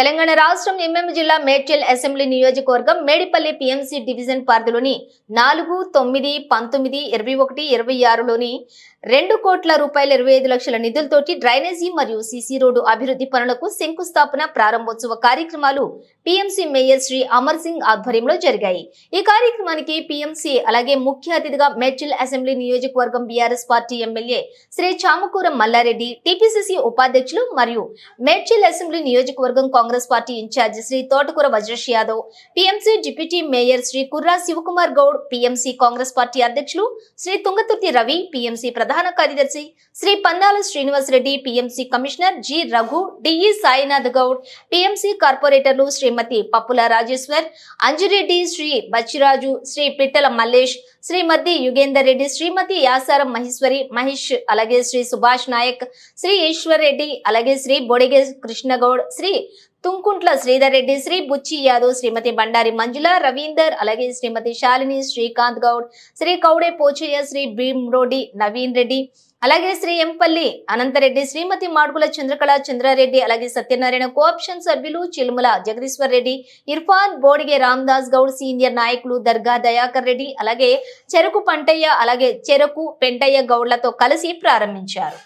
తెలంగాణ రాష్ట్రం ఎంఎం జిల్లా మేడ్చల్ అసెంబ్లీ నియోజకవర్గం మేడిపల్లి పిఎంసి డివిజన్ పరిధిలోని నాలుగు తొమ్మిది పంతొమ్మిది ఇరవై ఒకటి ఇరవై ఆరులోని రెండు కోట్ల రూపాయల ఇరవై ఐదు లక్షల నిధులతోటి డ్రైనేజీ మరియు సిసి రోడ్డు అభివృద్ధి పనులకు శంకుస్థాపన ప్రారంభోత్సవ కార్యక్రమాలు పిఎంసి మేయర్ శ్రీ అమర్ సింగ్ ఆధ్వర్యంలో జరిగాయి. ఈ కార్యక్రమానికి పిఎంసి అలాగే ముఖ్య అతిథిగా మేడ్చల్ అసెంబ్లీ నియోజకవర్గం BRS party MLA Shri Chamakura Mallareddy TPCC ఉపాధ్యక్షులు మరియు మేడ్చల్ అసెంబ్లీ నియోజకవర్గం Congress party incharge Shri Thotakura Vajresh Yadav PMC deputy mayor Shri Kurra Shivakumar Goud PMC Congress party అధ్యక్షులు శ్రీ తుంగతుర్తి రవి పిఎంసీ ప్రధాన ప్రధాన కార్యదర్శి Shri Pandala Srinivas Reddy PMC commissioner G Raghu DE Sainath Goud PMC కార్పొరేటర్లు శ్రీమతి పప్పుల రాజేశ్వర్ అంజిరెడ్డి శ్రీ బచ్చిరాజు శ్రీ పిట్టల మల్లేష్ శ్రీమతి యుగేందర్ రెడ్డి శ్రీమతి యాసారం మహేశ్వరి మహేష్ అలాగే శ్రీ సుభాష్ నాయక్ శ్రీ ఈశ్వర్ రెడ్డి అలాగే శ్రీ బొడిగే కృష్ణగౌడ్ శ్రీ తుంకుంట్ల శ్రీధర్ రెడ్డి శ్రీ బుచ్చి యాదవ్ శ్రీమతి బండారి మంజుల రవీందర్ అలాగే శ్రీమతి శాలిని శ్రీకాంత్ గౌడ్ శ్రీ కౌడే పోచయ్య శ్రీ భీమ్రోడి నవీన్ రెడ్డి అలాగే శ్రీ ఎంపల్లి అనంతరెడ్డి శ్రీమతి మాడుగుల చంద్రకళ చంద్రారెడ్డి అలాగే సత్యనారాయణ కోఆప్షన్ సభ్యులు చిలుముల జగదీశ్వర్ రెడ్డి ఇర్ఫాన్ బోడిగే రామ్దాస్ గౌడ్ సీనియర్ నాయకులు దర్గా దయాకర్ రెడ్డి అలాగే చెరుకు పంటయ్య అలాగే చెరకు పెంటయ్య గౌడ్లతో కలిసి ప్రారంభించారు.